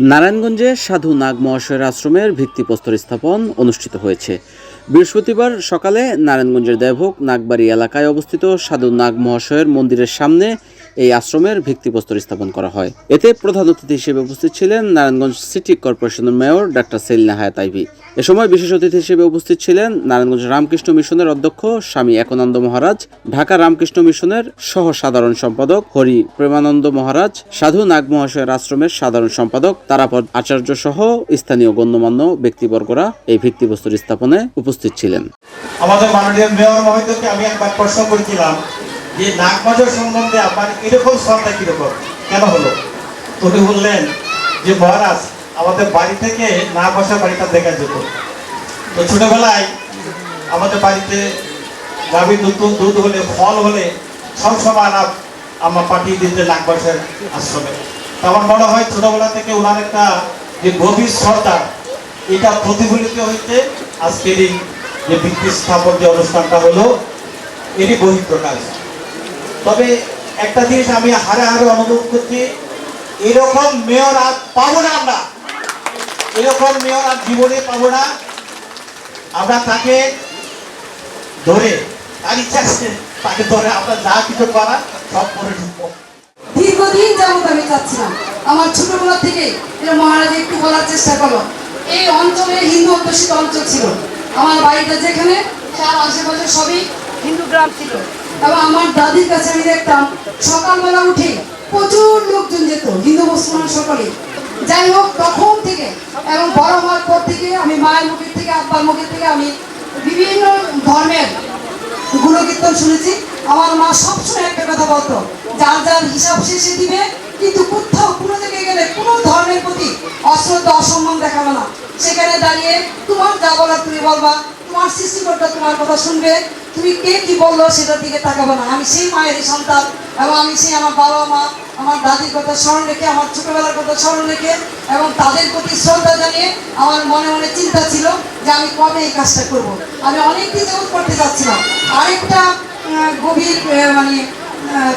নারায়ণগঞ্জে সাধু নাগ মহাশয়ের আশ্রমের ভিত্তিপ্রস্তর স্থাপন অনুষ্ঠিত হয়েছে। বৃহস্পতিবার সকালে নারায়ণগঞ্জের দেবভোগ নাগবাড়ি এলাকায় অবস্থিত সাধু নাগ মহাশয়ের মন্দিরের সামনে এই আশ্রমের ভিত্তিপ্রস্তর স্থাপন করা হয়। এতে প্রধান অতিথি হিসেবে উপস্থিত ছিলেন নারায়ণগঞ্জ সিটি কর্পোরেশনের মেয়র ডাক্তার সেলিনা হায়াত আইভি। এ সময় বিশেষ অতিথি হিসেবে উপস্থিত ছিলেন নারায়ণগঞ্জ রামকৃষ্ণ মিশনের অধ্যক্ষ স্বামী একানন্দ মহারাজ, ঢাকা রামকৃষ্ণ মিশনের সহ সাধারণ সম্পাদক হরি প্রেমানন্দ মহারাজ, সাধু নাগ মহাশয়ের আশ্রমের সাধারণ সম্পাদক তারাপদ আচার্য সহ স্থানীয় গণ্যমান্য ব্যক্তিবর্গরা এই ভিত্তিবস্তুর স্থাপনে উপস্থিত ছিলেন। আমাদের মাননীয় মেয়র মহোদয়কে আমি একবার প্রশ্ন করেছিলাম যে নাগবাজার সম্বন্ধে আপনার এরকম শ্রদ্ধা কীরকম? কেন হলো? উনি বললেন যে, মহারাজ, আমাদের বাড়ি থেকে না বসা বাড়িটা দেখা যেত। তো ছোটবেলায় আমাদের বাড়িতে গাভী দুধ দুধ হলে, ফল হলে সব সময় আনা আমার পাঠিয়ে দিতে নাগবাসের আশ্রমে। তো আমার মনে হয় ছোটবেলা থেকে ওনার একটা যে গভীর শ্রদ্ধা, এটা প্রতিফলিত হইতে আজকের এই যে ভিত্তি স্থাপন যে অনুষ্ঠানটা হলো, এরই বহিঃপ্রকাশ। তবে একটা জিনিস আমি হারে হারে অনুভব করছি, এরকম মেয়র আর পাবো না আমরা। এরকম মেয়র আর জীবনে পাবো না। আমরা তাকে ধরে, তার ইচ্ছা তাকে ধরে আমরা যা কিছু করা সব করে ঢুকবো। দীর্ঘদিন যাবত আমি চাচ্ছিলাম, আমার ছোটবেলা থেকে মহারাজ একটু বলার চেষ্টা করল। এই অঞ্চলে হিন্দু অধ্যুষিত অঞ্চল ছিল। আমার বাড়িটা যেখানে, তার আশেপাশে সবই হিন্দু গ্রাম ছিল। এবং আমার দাদির কাছে আমি দেখতাম, সকালবেলা উঠে প্রচুর লোকজন যেত, হিন্দু, মুসলমান সকলে। যাই হোক, তখন থেকে এবং বড় হওয়ার পর থেকে আমি মায়ের মুখের থেকে, আব্বার মুখের থেকে আমি বিভিন্ন ধর্মের গুণকীর্তন শুনেছি। আমার মা সবসময় একটা কথা বলতো, যার যার হিসাব শেষে দিবে, কিন্তু কোথাও কোনো জায়গায় গেলে কোনো ধর্মের প্রতি অশ্রদ্ধা, অসম্মান দেখাবে না। সেখানে দাঁড়িয়ে তোমার যা বলার তুমি বলবা, তোমার সৃষ্টিকর্তা তোমার কথা শুনবে তুমি কে কি বলল সেটার দিকে তাকাবে না। আমি সেই মায়েরই সন্তান এবং আমি সেই আমার বাবা মা, আমার দাদির কথা স্মরণ রেখে, আমার ছোটবেলার কথা স্মরণ রেখে এবং তাদের প্রতি শ্রদ্ধা জানিয়ে আমার মনে মনে চিন্তা ছিল যে আমি কবে এই কাজটা করব। আমি অনেক যাবত করতে যাচ্ছিলাম। আরেকটা গভীর মানে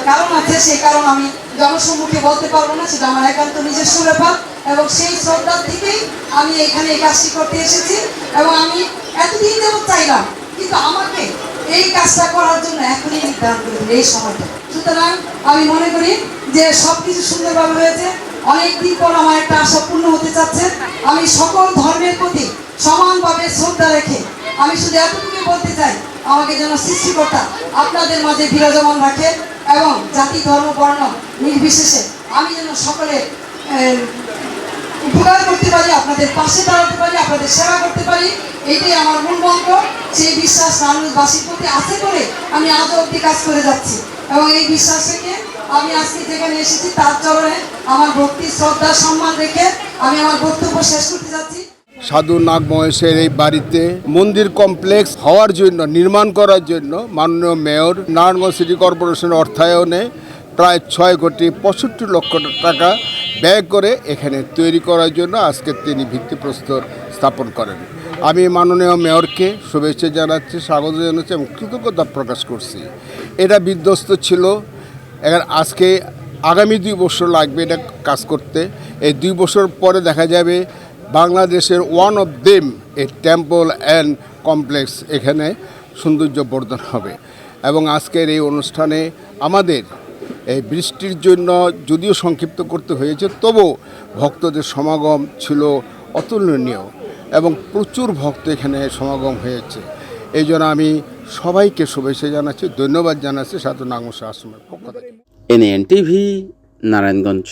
কারণ আছে, সেই কারণ আমি জনসম্মুখে বলতে পারব না, সেটা আমার একান্ত নিজস্ব ব্যাপার এবং সেই শ্রদ্ধার থেকেই আমি এখানে এই কাজটি করতে এসেছি এবং আমি এতদিন যেমন চাইলাম, কিন্তু আমাকে এই কাজটা করার জন্য এখনই নির্ধারণ করে দিল এই সময়টা। সুতরাং আমি মনে করি যে সব কিছু সুন্দরভাবে হয়েছে। অনেক দিন পর আমার একটা আশা পূর্ণ হতে চাচ্ছে। আমি সকল ধর্মের প্রতি সমানভাবে শ্রদ্ধা রেখে আমি শুধু এতটুকু বলতে চাই আমাকে যেন সৃষ্টিকর্তা আপনাদের মাঝে বিরাজমান রাখে এবং জাতি ধর্ম বর্ণ নির্বিশেষে আমি যেন সকলের আহ, উপকার করতে পারি আপনাদের পাশে দাঁড়াতে পারি আপনাদের সেবা করতে পারি। এটাই আমার মূল মন্ত্র। সেই বিশ্বাস মানুষবাসীর প্রতি আছে করে আমি আজ অব্দি কাজ করে যাচ্ছি। এবং এই বিশ্বাস থেকে আমি আজকে যেখানে এসেছি, তার চরণে আমার ভক্তি, শ্রদ্ধা, সম্মান রেখে আমি আমার বক্তব্য শেষ করতে যাচ্ছি। সাধু নাগ মহেশের এই বাড়িতে মন্দির কমপ্লেক্স হওয়ার জন্য, নির্মাণ করার জন্য মাননীয় মেয়র নারায়ণগঞ্জ সিটি কর্পোরেশনের অর্থায়নে প্রায় ছয় কোটি পঁয়ষট্টি লক্ষ টাকা ব্যয় করে এখানে তৈরি করার জন্য আজকে তিনি ভিত্তিপ্রস্তর স্থাপন করেন। আমি মাননীয় মেয়রকে শুভেচ্ছা জানাচ্ছি, স্বাগত জানাচ্ছি এবং কৃতজ্ঞতা প্রকাশ করছি। এটা বিধ্বস্ত ছিল। এবার আজকে আগামী দুই বছর লাগবে এটা কাজ করতে। এই দুই বছর পরে দেখা যাবে বাংলাদেশের one of them a temple and complex এখানে সৌন্দর্য বর্ধন হবে। এবং আজকের এই অনুষ্ঠানে আমাদের এই বৃষ্টির জন্য যদিও সংক্ষিপ্ত করতে হয়েছে তবু ভক্তদের সমাগম ছিল অতুলনীয়। এবং প্রচুর ভক্ত এখানে সমাগম হয়েছে। এই জন্য আমি সবাইকে শুভেচ্ছা জানাচ্ছি, ধন্যবাদ জানাচ্ছি সাধু নাগমশা আশ্রমের পক্ষ থেকে। NN TV Narayanganj.